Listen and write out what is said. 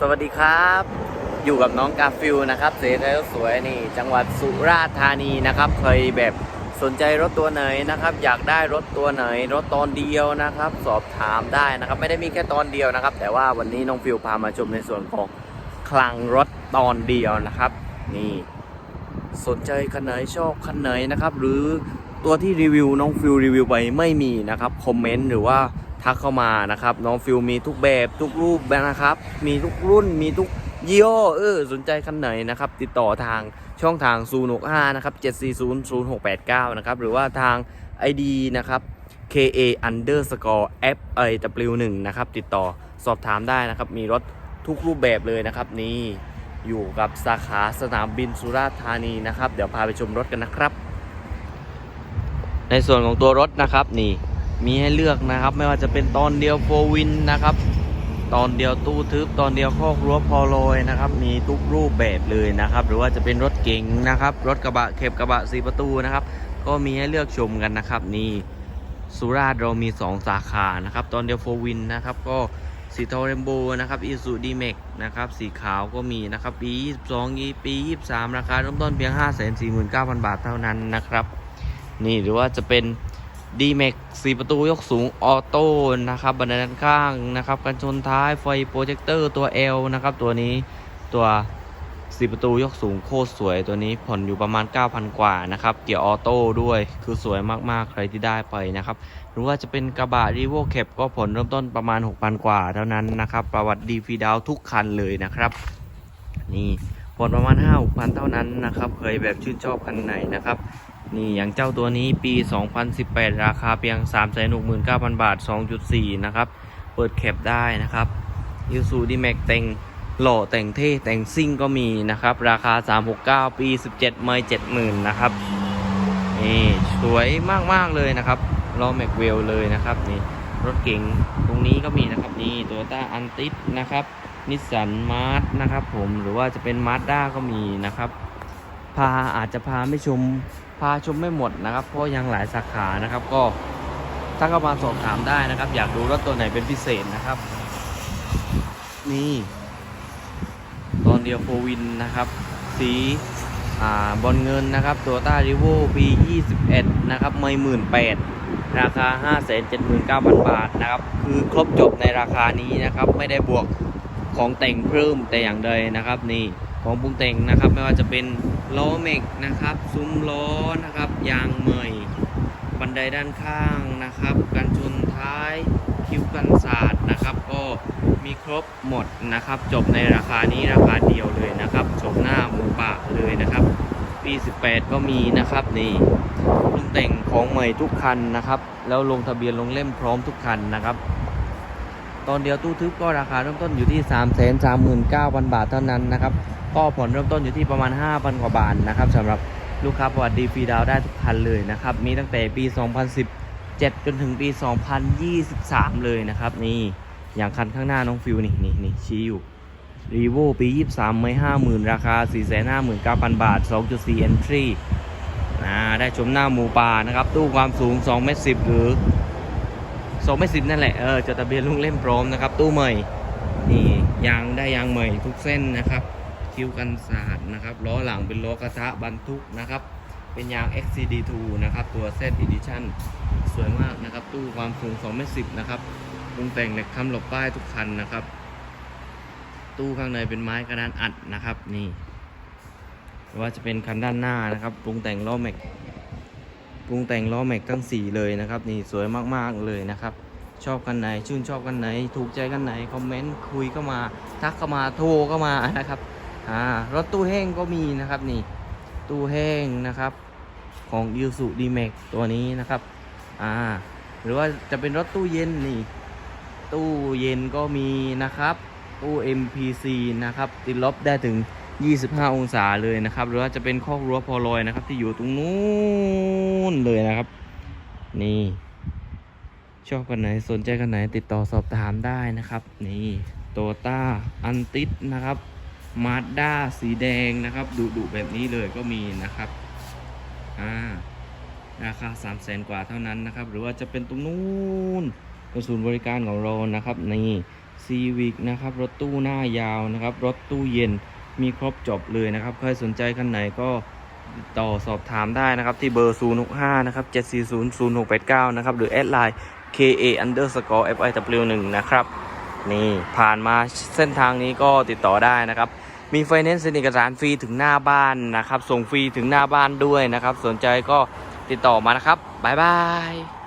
สวัสดีครับ อยู่กับน้องกาฟิลนะครับเสรีสวยนี่ จังหวัดสุราษฎร์ธานีนะครับเคยแบบสนใจรถตัวไหนนะครับ อยากได้รถตัวไหน รถตอนเดียวนะครับ สอบถามได้นะครับ ไม่ได้มีแค่ตอนเดียวนะครับ แต่ว่าวันนี้น้องฟิลพามาชมในส่วนของคลังรถตอนเดียวนะครับ นี่ สนใจคันไหนชอบคันไหนนะครับ หรือตัวที่รีวิวน้องฟิลรีวิวไปไม่มีนะครับคอมเมนต์หรือว่า ทักเข้ามานะครับ น้องฟิลมีทุกแบบทุกรูปนะครับ มีทุกรุ่นมีทุกยี่ห้อเออสนใจคันไหนนะครับ ติดต่อทางช่องทาง 0 6 5 นะครับ 740 0689 นะครับ หรือว่าทาง ID นะครับ KA underscore F I W 1นะครับ ติดต่อสอบถามได้นะครับ มีรถทุกรูปแบบเลยนะครับ นี่อยู่กับสาขาสนามบินสุราษฎร์ธานีนะครับ เดี๋ยวพาไปชมรถกันนะครับ ในส่วนของตัวรถนะครับนี่ มีให้เลือกนะครับ ไม่ว่าจะเป็นตอนเดียวโฟวินนะครับ ตอนเดียวตู้ทึบตอนเดียวคอกรั้วพอลอยนะครับ มีทุกรูปแบบเลยนะครับ หรือว่าจะเป็นรถเก๋งนะครับ รถกระบะเข็บกระบะสีประตูนะครับ ก็มีให้เลือกชมกันนะครับ นี่สุราษฎร์เรามี 2 สาขานะครับ ตอนเดียวโฟวินนะครับก็สีเทาเรมโบนะครับอีซูดีเมกนะครับ สีขาวก็มีนะครับ ปี 22 ปี 23 ราคาเริ่มต้นเพียง 549,000 บาทเท่านั้นนะครับ นี่หรือว่าจะเป็น d m a x สีประตูยกสูงออโต้นะครับบันไดด้านข้างนะครับกันชนท้ายไฟโปรเจคเตอร์ตัว L นะครับตัวนี้ตัวสีประตูยกสูงโคตรสวยตัวนี้ผ่อนอยู่ประมาณ 9,000 กว่านะครับเกียร์ออโต้ด้วยคือสวยมากๆใครที่ได้ไปนะครับหรือว่าจะเป็นกระบะรีโวแคปก็ผลเริ่มต้นประมาณ 6,000 กว่าเท่านั้นนะครับประวัติดีฟีดาวทุกคันเลยนะครับนี่ผลประมาณ5 6พันเท่านั้นนะครับเคยแบบชื่นชอบคันไหนนะครับ นี่อย่างเจ้าตัวนี้ปี 2018 ราคาเพียง 369,000 บาท 2.4 นะครับ เปิดแคปได้นะครับยูซูดีแม็กแต่งหล่อแต่งเท่แต่งซิ่งก็มีนะครับ ราคา 369 ปี 17ไม่70,000 นะครับ นี่สวยมากๆเลยนะครับล้อแม็กเวลเลยนะครับนี่รถเก๋งตรงนี้ก็มีนะครับนี่โตโยต้าอันติสนะครับนิสสันมาร์นะครับผมหรือว่าจะเป็นมาร์ด้าก็มีนะครับ พาอาจจะพาไม่ชม พาชมไม่หมดนะครับเพราะยังหลายสาขานะครับ ก็ถ้าเข้ามาสอบถามได้นะครับ อยากดูรถตัวไหนเป็นพิเศษนะครับ นี่ ตอนเดียวโฟวินนะครับ สีอ่าบอลเงินนะครับตัวต้าริโวปี21นะครับไม่หมื่นแปดราคา 579,000 บาทนะครับ คือครบจบในราคานี้นะครับ ไม่ได้บวกของแต่งเพิ่มแต่อย่างใดนะครับ นี่ของปรุงแต่งนะครับ ไม่ว่าจะเป็น ล้อเมกนะครับซุ้มล้อนะครับ ยางเมยบันไดด้านข้างนะครับ กันชนท้ายคิ้วกันศาสตร์นะครับ ก็มีครบหมดนะครับ จบในราคานี้ราคาเดียวเลยนะครับชมหน้าหมูปะเลยนะครับ ปี 18 ก็มีนะครับนี่ปรุงแต่งของใหม่ทุกคันนะครับ แล้วลงทะเบียนลงเล่มพร้อมทุกคันนะครับ ตอนเดียวตู้ทึบก็ราคาเริ่มต้นอยู่ที่ 3 3 9 0 0 0 บาทเท่านั้นนะครับ ก็ผ่อนเริ่มต้นอยู่ที่ประมาณ 5,000 กว่าบาทนะครับสำหรับลูกค้าประวัติดีฟรีดาวได้ทุกคันเลยนะครับ มีตั้งแต่ปี 2017 จนถึงปี 2023 เลยนะครับ นี่อย่างคันข้างหน้าน้องฟิวนี่นี่นี่ชี้อยู่รีโวปี 23 ไม่ 50,000 ราคา 459,000 บาท 2.4 entry อ่าได้ชมหน้าหมูป่านะครับ ตู้ความสูง2เมตร10 หรือ 2เมตร10นั่นแหละเออจดทะเบียนลุงเล่มพร้อมนะครับ ตู้ใหม่นี่ยางได้ยางใหม่ทุกเส้นนะครับ คิวกันสาดนะครับล้อหลังเป็นล้อกระทะบรรทุกนะครับ เป็นยาง XCD2 นะครับตัว Z Edition สวยมากนะครับ ตู้ความสูง2เมตร10นะครับปรุงแต่งเหล็กคำหลบป้ายทุกคันนะครับ ตู้ข้างในเป็นไม้กระดานอัดนะครับนี่ว่าจะเป็นคันด้านหน้านะครับปรุงแต่งล้อแม็ก ปรุงแต่งล้อแม็กทั้งสี่เลยนะครับ นี่สวยมากๆเลยนะครับ ชอบกันไหนชื่นชอบกันไหน ถูกใจกันไหนคอมเมนต์คุยเข้ามา ทักเข้ามาโทรเข้ามานะครับอ่ารถตู้แห้งก็มีนะครับนี่ตู้แห้งนะครับ ของยูสุดีเมกตัวนี้นะครับอ่าหรือว่าจะเป็นรถตู้เย็นนี่ ตู้เย็นก็มีนะครับ ตู้ MPC นะครับ ติดลบได้ถึง 25 องศาเลยนะครับ หรือว่าจะเป็นคอกรั้วพอลอยนะครับ ที่อยู่ตรงนู้นเลยนะครับ นี่ ชอบกันไหนสนใจกันไหนติดต่อสอบถามได้นะครับ นี่โตต้าอันติสนะครับมาด้าสีแดงนะครับดุดุแบบนี้เลยก็มีนะครับอ่าราคา3 0 0แสนกว่าเท่านั้นนะครับ หรือว่าจะเป็นตรงนู้นเป็นศูนย์บริการของเรานะครับ นี่ซีวิกนะครับ รถตู้หน้ายาวนะครับ รถตู้เย็น มีครบจบเลยนะครับ ใครสนใจคันไหนก็ต่อสอบถามได้นะครับที่เบอร์ 0 6 5 นะครับ 740 0689 นะครับ หรือแอดไลน์ KA underscore FIW 1 นะครับ นี่ผ่านมาเส้นทางนี้ก็ติดต่อได้นะครับ มีไฟแนนซ์เอกสารฟรีถึงหน้าบ้านนะครับ ส่งฟรีถึงหน้าบ้านด้วยนะครับ สนใจก็ติดต่อมานะครับ บ๊ายบาย